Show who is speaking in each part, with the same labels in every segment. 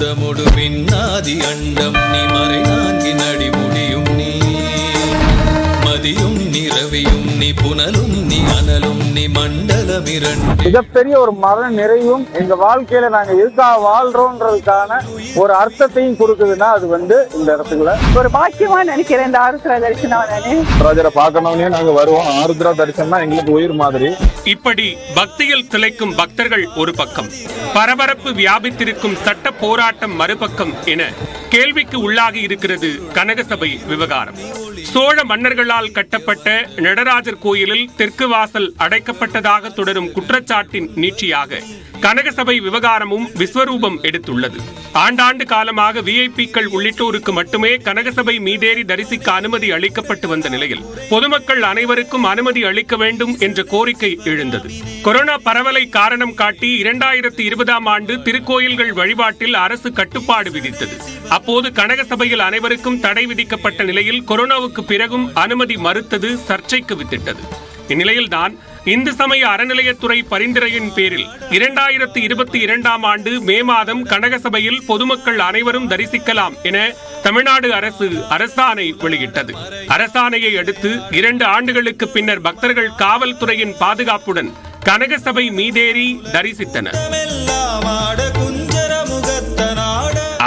Speaker 1: பூதமுடு பின்னாதி அண்டம் நீ மறை நான்கின் அடி மதியும் நீ ரவியும் நீ புனலும் நீ அனலும் நீ மண்டலம் இரண்டு
Speaker 2: மிகப்பெரிய ஒரு மன நிறைவும் எங்க வாழ்க்கையில நாங்க எதுக்காக வாழ்றோன்றதுக்கான ஒரு அர்த்தத்தையும் கொடுக்குதுன்னா அது வந்து இந்த இடத்துக்குள்ள
Speaker 3: ஒரு பாக்கியமா நினைக்கிறேன் இந்த ஆருத்ரா தரிசனம் நானு.
Speaker 2: ராஜரை பார்க்கணும்னே நாங்க வருவோம். ஆருத்ரா தரிசனம்னா எங்களுக்கு உயிர் மாதிரி.
Speaker 4: இப்படி பக்தியில் திளைக்கும் பக்தர்கள் ஒரு பக்கம் பரபரப்பு வியாபித்திருக்கும் சட்ட போராட்டம் மறுபக்கம் என கேள்விக்கு உள்ளாகி இருக்கிறது கனகசபை விவகாரம். சோழ மன்னர்களால் கட்டப்பட்ட நடராஜர் கோயிலில் தெற்கு வாசல் அடைக்கப்பட்டதாக தொடரும் குற்றச்சாட்டின் நீட்சியாக கனகசபை விவகாரமும் விஸ்வரூபம் எடுத்துள்ளது. ஆண்டாண்டு காலமாக விஐபிக்கள் உள்ளிட்டோருக்கு மட்டுமே கனகசபை மீதேறி தரிசிக்க அனுமதி அளிக்கப்பட்டு வந்த நிலையில் பொதுமக்கள் அனைவருக்கும் அனுமதி அளிக்க வேண்டும் என்ற கோரிக்கை எழுந்தது. கொரோனா பரவலை காரணம் காட்டி இரண்டாயிரத்தி இருபதாம் ஆண்டு திருக்கோயில்கள் வழிபாட்டில் அரசு கட்டுப்பாடு விதித்தது. அப்போது கனகசபையில் அனைவருக்கும் தடை விதிக்கப்பட்ட நிலையில் கொரோனாவுக்கு பிறகும் அனுமதி மறுத்தது சர்ச்சைக்கு வித்திட்டது. இந்நிலையில்தான் இந்து சமய அறநிலையத்துறை பரிந்துரையின் பேரில் இரண்டாயிரத்தி இருபத்தி இரண்டாம் ஆண்டு மே மாதம் கனகசபையில் பொதுமக்கள் அனைவரும் தரிசிக்கலாம் என தமிழ்நாடு அரசு அரசாணை வெளியிட்டது. அரசாணையை அடுத்து இரண்டு ஆண்டுகளுக்கு பின்னர் பக்தர்கள் காவல்துறையின் பாதுகாப்புடன் கனகசபை மீதேறி தரிசித்தனர்.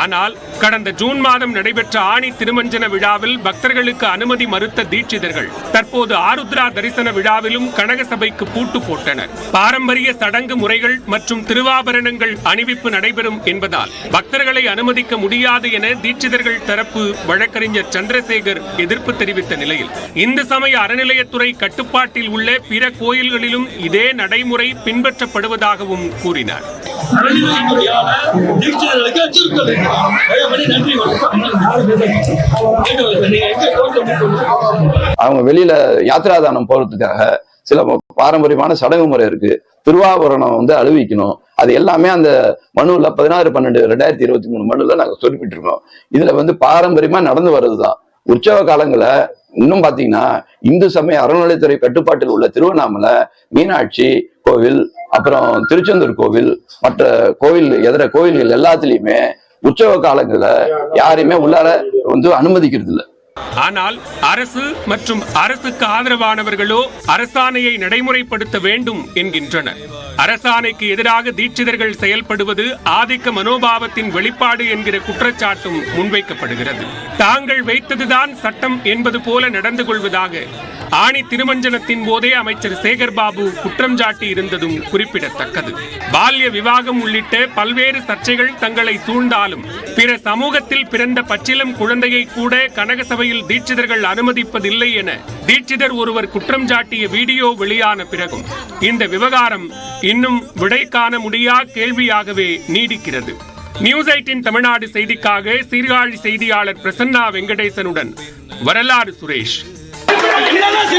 Speaker 4: ஆனால் கடந்த ஜூன் மாதம் நடைபெற்ற ஆணி திருமஞ்சன விழாவில் பக்தர்களுக்கு அனுமதி மறுத்த தீட்சிதர்கள் தற்போது ஆருத்ரா தரிசன விழாவிலும் கனகசபைக்கு பூட்டு போட்டனர். பாரம்பரிய சடங்கு முறைகள் மற்றும் திருவாபரணங்கள் அணிவிப்பு நடைபெறும் என்பதால் பக்தர்களை அனுமதிக்க முடியாது என தீட்சிதர்கள் தரப்பு வழக்கறிஞர் சந்திரசேகர் எதிர்ப்பு தெரிவித்த நிலையில் இந்து சமய அறநிலையத்துறை கட்டுப்பாட்டில் உள்ள பிற கோயில்களிலும் இதே நடைமுறை பின்பற்றப்படுவதாகவும் கூறினார்.
Speaker 5: அவங்க வெளியில யாத்திராதானம் போறதுக்காக சில பாரம்பரியமான சடங்கு முறை இருக்கு. திருவாபரணம் வந்து அழுவிக்கணும் அது எல்லாமே அந்த மனுவில் பதினாறு பன்னெண்டு ரெண்டாயிரத்தி இருபத்தி மூணு மனுல நாங்கள் குறிப்பிட்டிருக்கோம். இதுல வந்து பாரம்பரியமா நடந்து வர்றதுதான். உற்சவ காலங்கள இன்னும் பாத்தீங்கன்னா இந்து சமய அறநிலைத்துறை கட்டுப்பாட்டில் உள்ள திருவண்ணாமலை மீனாட்சி கோவில் அப்புறம் திருச்செந்தூர் கோவில் மற்ற கோவில் எதிர கோவில்கள் எல்லாத்துலேயுமே உற்சவ காலங்களில் யாரையுமே உள்ளார வந்து அனுமதிக்கிறது இல்லை.
Speaker 4: ஆனால் அரசு மற்றும் அரசுக்கு ஆதரவானவர்களோ அரசாணையை நடைமுறைப்படுத்த வேண்டும் என்கின்றனர். அரசாணைக்கு எதிராக தீட்சிதர்கள் செயல்படுவது ஆதிக்க மனோபாவத்தின் வெளிப்பாடு என்கிற குற்றச்சாட்டும் முன்வைக்கப்படுகிறது. தாங்கள் வைத்ததுதான் சட்டம் என்பது போல நடந்து கொள்வதாக ஆணி திருமஞ்சனத்தின் போதே அமைச்சர் சேகர் பாபு குற்றம் சாட்டி இருந்ததும் குறிப்பிடத்தக்கது. பால்ய விவாகம் உள்ளிட்ட பல்வேறு சர்ச்சைகள் தங்களை சூழ்ந்தாலும் பிற சமூகத்தில் பிறந்த பச்சிலம் குழந்தையை கூட கனகசபையில் தீட்சிதர்கள் அனுமதிப்பதில்லை என தீட்சிதர் ஒருவர் குற்றம் சாட்டிய வீடியோ வெளியான பிறகும் இந்த விவகாரம் இன்னும் விடை காண முடியா கேள்வியாகவே நீடிக்கிறது. நியூஸ் எயிட்டின் தமிழ்நாடு செய்திக்காக சீர்காழி செய்தியாளர் பிரசன்னா வெங்கடேசனுடன் வரலாறு சுரேஷ்.
Speaker 6: ¡Mira las